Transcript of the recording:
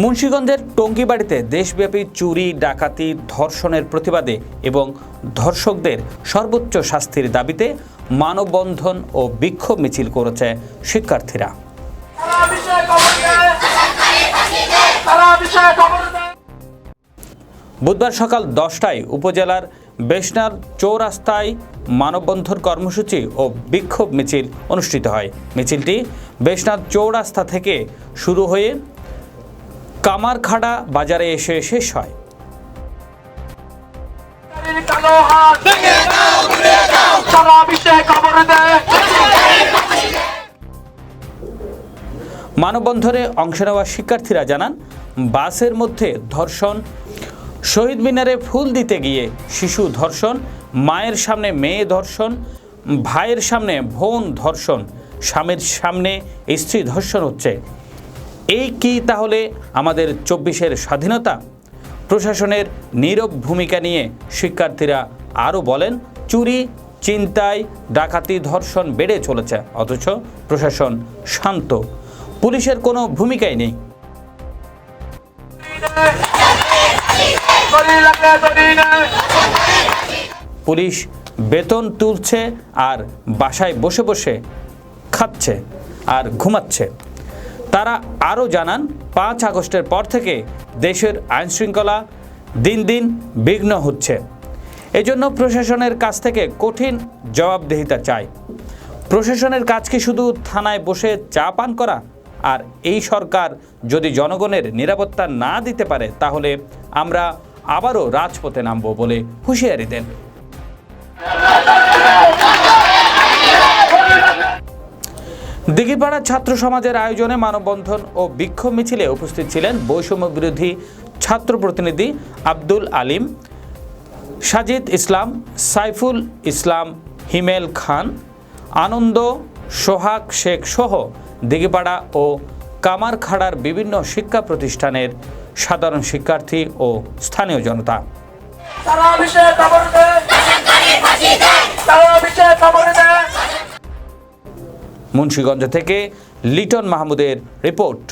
মুন্সীগঞ্জের টঙ্গিবাড়িতে দেশব্যাপী চুরি, ডাকাতি, ধর্ষণের প্রতিবাদে এবং ধর্ষকদের সর্বোচ্চ শাস্তির দাবিতে মানববন্ধন ও বিক্ষোভ মিছিল করেছে শিক্ষার্থীরা। বুধবার সকাল দশটায় উপজেলার বেশনার চৌরাস্তায় মানববন্ধন কর্মসূচি ও বিক্ষোভ মিছিল অনুষ্ঠিত হয়। মিছিলটি বেশনার চৌরাস্তা থেকে শুরু হয়ে কামারখাড়া বাজারে এসে শেষ হয়। মানববন্ধনে অংশ নেওয়া শিক্ষার্থীরা জানান, বাসের মধ্যে ধর্ষণ, শহীদ মিনারে ফুল দিতে গিয়ে শিশু ধর্ষণ, মায়ের সামনে মেয়ে ধর্ষণ, ভাইয়ের সামনে বোন ধর্ষণ, স্বামীর সামনে স্ত্রী ধর্ষণ হচ্ছে। এই কি তাহলে আমাদের চব্বিশের স্বাধীনতা? প্রশাসনের নীরব ভূমিকা নিয়ে শিক্ষার্থীরা আরও বলেন, চুরি, চিন্তায় ডাকাতি ধর্ষণ বেড়ে চলেছে, অথচ প্রশাসন শান্ত। পুলিশের কোনো ভূমিকাই নেই। পুলিশ বেতন তুলছে আর বাসায় বসে বসে খাচ্ছে আর ঘুমাচ্ছে। তারা আরও জানান, পাঁচ আগস্টের পর থেকে দেশের আইনশৃঙ্খলা দিন দিন বিঘ্ন হচ্ছে। এজন্য প্রশাসনের কাছ থেকে কঠিন জবাবদিহিতা চাই। প্রশাসনের কাজ কি শুধু থানায় বসে চা পান করা? আর এই সরকার যদি জনগণের নিরাপত্তা না দিতে পারে, তাহলে আমরা আবারও রাজপথে নামব বলে হুঁশিয়ারি দেন। দিঘিপাড়া ছাত্র সমাজের আয়োজনে মানববন্ধন ও বিক্ষোভ মিছিলে উপস্থিত ছিলেন বৈষম্য বিরোধী ছাত্র প্রতিনিধি আব্দুল আলিম সাজিদ ইসলাম সাইফুল ইসলাম হিমেল খান আনন্দ সোহাগ শেখ সহ দিঘিপাড়া ও কামারখাড়ার বিভিন্ন শিক্ষা প্রতিষ্ঠানের সাধারণ শিক্ষার্থী ও স্থানীয় জনতা। মুন্সীগঞ্জ থেকে লিটন মাহমুদের রিপোর্ট।